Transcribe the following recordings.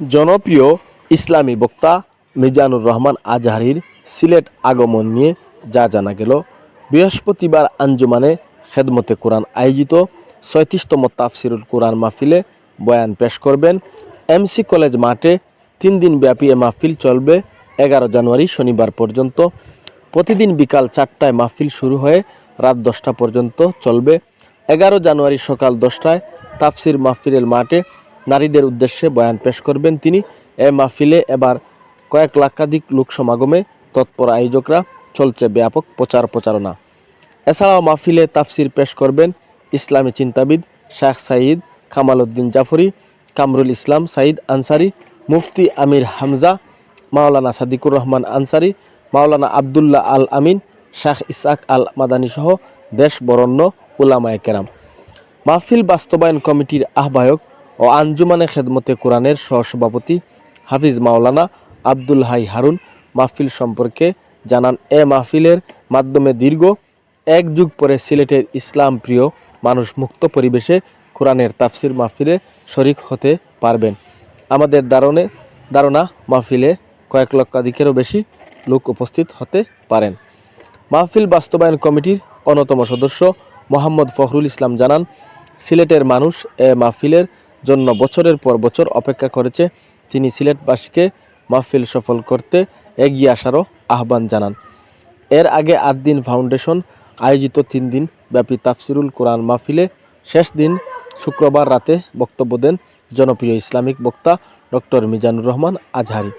জনপ্রিয় ইসলামী বক্তা মিজানুর রহমান আজহারির সিলেট আগমন নিয়ে যা জানা গেল, বৃহস্পতিবার আঞ্জুমানে খেদমতে কোরআন আয়োজিত ছয়ত্রিশতম তাফসিরুল কোরআন মাহফিলে বয়ান পেশ করবেন এমসি কলেজ মাঠে তিন দিন ব্যাপী এ মাহফিল চলবে। এগারো জানুয়ারি শনিবার পর্যন্ত প্রতিদিন বিকাল চারটায় মাহফিল শুরু হয়ে রাত দশটা পর্যন্ত চলবে। এগারো জানুয়ারি সকাল দশটায় তাফসির মাহফিলের মাঠে নারীদের উদ্দেশ্যে বয়ান পেশ করবেন তিনি। এ মাহফিলে এবার কয়েক লাখাধিক লোক সমাগমে তৎপর আয়োজকরা চলছে ব্যাপক প্রচার প্রচারণা। এছাড়াও মাহফিলে তাফসির পেশ করবেন ইসলামী চিন্তাবিদ শাহ সাঈদ কামাল উদ্দিন জাফরি, কামরুল ইসলাম সাঈদ আনসারি, মুফতি আমির হামজা, মাওলানা সাদিকুর রহমান আনসারি, মাওলানা আবদুল্লাহ আল আমিন শাহ ইসাক আল মাদানী সহ দেশ বরণ্য উলামায়ে কেরাম। মাহফিল বাস্তবায়ন কমিটির আহ্বায়ক ও আঞ্জুমানে খেদমতে কোরআনের সহসভাপতি হাফিজ মাওলানা আব্দুল হাই হারুন মাহফিল সম্পর্কে জানান, এ মাহফিলের মাধ্যমে দীর্ঘ এক যুগ পরে সিলেটের ইসলাম প্রিয় মানুষ মুক্ত পরিবেশে কোরআনের তাফসির মাহফিলে শরিক হতে পারবেন। আমাদের দারণে, ধারণা, মাহফিলে কয়েক লক্ষাধিকেরও বেশি লোক উপস্থিত হতে পারেন। মাহফিল বাস্তবায়ন কমিটির অন্যতম সদস্য মোহাম্মদ ফখরুল ইসলাম জানান, সিলেটের মানুষ এ মাহফিলের জন্য বছরের পর বছর অপেক্ষা করেছে। তিনি সিলেটবাসীকে মাহফিল সফল করতে এগিয়ে আসারও আহ্বান জানান। এর আগে আট দিন ফাউন্ডেশন, আয়োজিত তিন দিন ব্যাপী তাফসিরুল কোরআন মাহফিলে শেষ দিন শুক্রবার রাতে বক্তব্য দেন জনপ্রিয় ইসলামিক বক্তা ডক্টর মিজানুর রহমান আজহারি।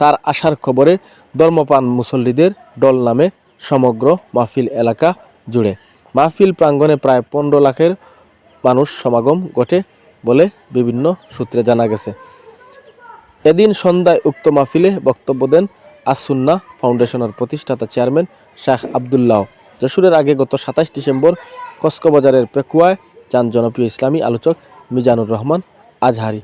তার আসার খবরে ধর্মপান মুসল্লিদের দল নামে সমগ্র মাহফিল এলাকা জুড়ে। মাহফিল প্রাঙ্গণে প্রায় পনেরো লাখের মানুষ সমাগম ঘটে। বলে বিভিন্ন সূত্রে জানা গেছে। এদিন সন্ধ্যায় উক্ত মাহফিলে বক্তব্য দেন আসুন্না ফাউন্ডেশনের প্রতিষ্ঠাতা চেয়ারম্যান শাহ আবদুল্লাহ। যশোরের আগে গত সাতাশ ডিসেম্বর কস্কোবাজারের পেকুয়ায় চান জনপ্রিয় ইসলামী আলোচক মিজানুর রহমান আজহারি।